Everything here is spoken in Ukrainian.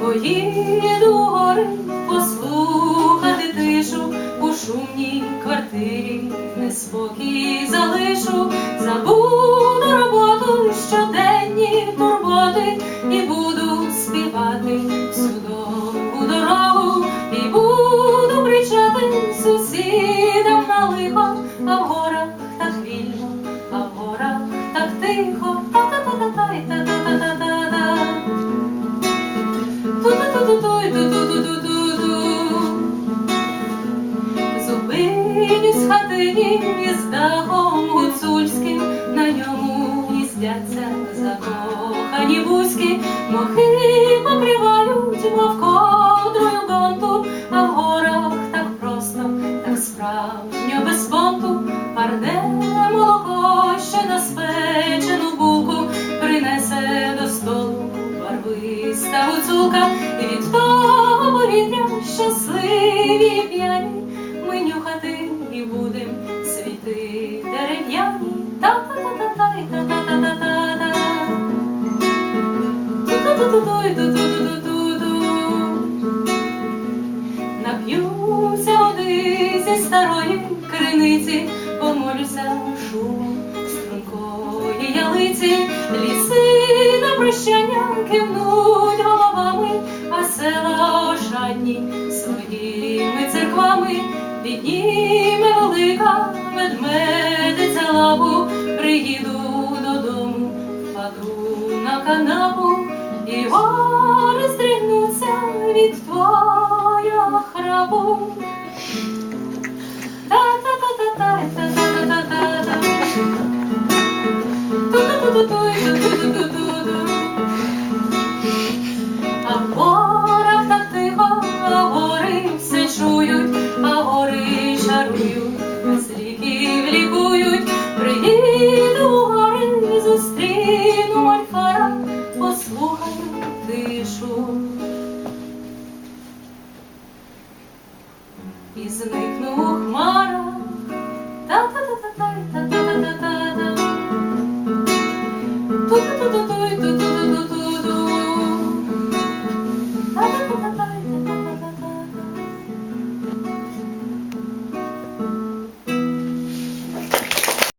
Поїду гори послухати тишу. У шумній квартирі, неспокій залишу, забуду роботу, щоденні турботи, і буду співати всю людям на а в горах так вільно, а в горах так тихо, та-та-та-та-та й та-та-та-та-та. Ту-ту-ту-ту-туй, ту-ту-ту-ту-ту. Зупинюсь хатині із дахом гуцульським, на ньому гніздяться закохані вузькі, мохи покривають вовком. Барвиста і від того повітря щасливі п'яні, ми нюхати і будем світи дерев'яні. Нап'юся води зі старої криниці, помолюся шумом стрункої ялиці, ліси на прощання кивнуть підніме велика медмедиця лапу, приїду додому, впаду на канапу, і гори стригнуться від твого храпу. Та-та-та-та-та, та-та-та-та-та. І зникну у хмарах, та-та-та-та-та,